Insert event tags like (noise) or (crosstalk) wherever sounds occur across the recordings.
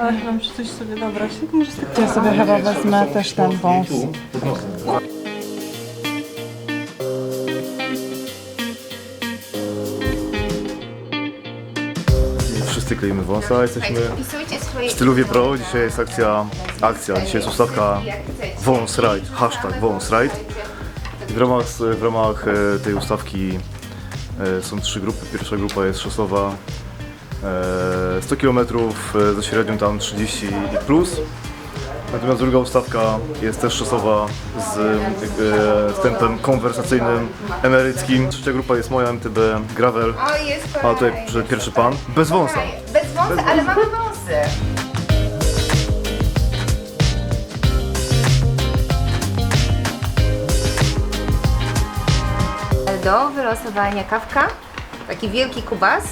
Ale chyba muszę coś sobie dobrać. Tak może z tych Ja sobie chyba wezmę też ten wąs. Wszyscy kleimy wąsa, jesteśmy Wpisujcie swoje w Stylówie Pro. Dzisiaj jest akcja, akcja, dzisiaj jest ustawka Wąs Ride, hashtag Wąs Ride. I w ramach, w ramach e, tej ustawki e, są trzy grupy. Pierwsza grupa jest szosowa, 100 km ze średnią tam 30 i plus. Natomiast druga ustawka jest też szosowa z e, tempem konwersacyjnym, emeryckim. Trzecia grupa jest moja MTB Gravel, O, jest a tutaj pierwszy pan, bez wąsa. Bez wąsa, ale mamy wąsy. Do wylosowania kawka, taki wielki kubas,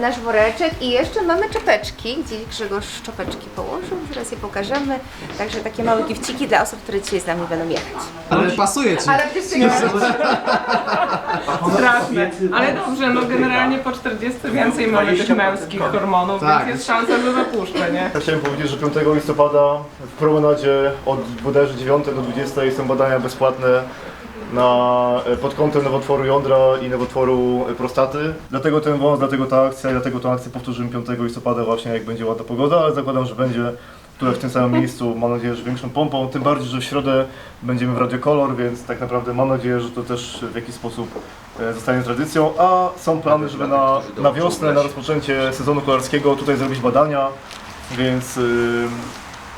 nasz woreczek i jeszcze mamy czapeczki, gdzie Grzegorz czapeczki położył, zaraz je pokażemy. Także takie małe gifciki dla osób, które dzisiaj z nami będą jechać. Ale pasuje ci. Ale nie Straszne. Ale dobrze, no generalnie po 40 więcej mamy tych męskich hormonów, Tak. więc jest szansa, że zapuszczę, nie? Ja chciałem powiedzieć, że 5 listopada w promenadzie od bodajże 9 do 20 są badania bezpłatne na, e, pod kątem nowotworu jądra i nowotworu e, prostaty. Dlatego ten wąs, dlatego ta akcja dlatego tę akcję powtórzymy 5 listopada właśnie jak będzie ładna pogoda, ale zakładam, że będzie tutaj w tym samym miejscu, mam nadzieję, że większą pompą, tym bardziej, że w środę będziemy w Radio Kolor, więc tak naprawdę mam nadzieję, że to też w jakiś sposób e, zostanie tradycją, a są plany, żeby na, na wiosnę, na rozpoczęcie sezonu kolarskiego tutaj zrobić badania, więc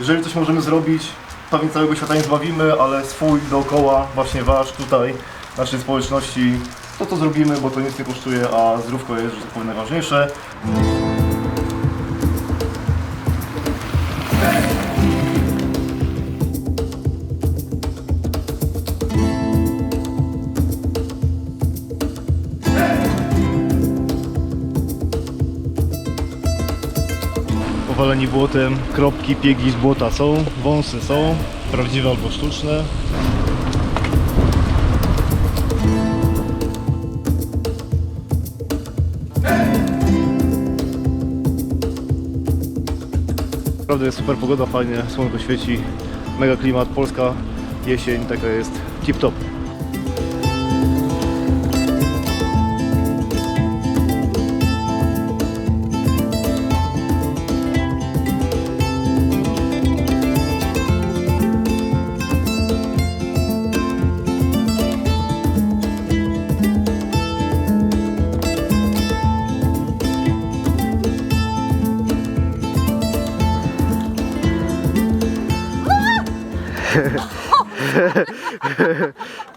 jeżeli coś możemy zrobić, pewnie całego świata nie zbawimy, ale swój dookoła, właśnie wasz tutaj, naszej społeczności, to to zrobimy, bo to nic nie kosztuje, a zdrówko jest, że tak powiem, najważniejsze. Powaleni błotem, kropki, piegi z błota są, wąsy są, prawdziwe albo sztuczne. Naprawdę jest super pogoda, fajnie, słonko świeci, mega klimat, Polska, jesień, taka jest tip top.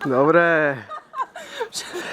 Dobre. (laughs) (laughs)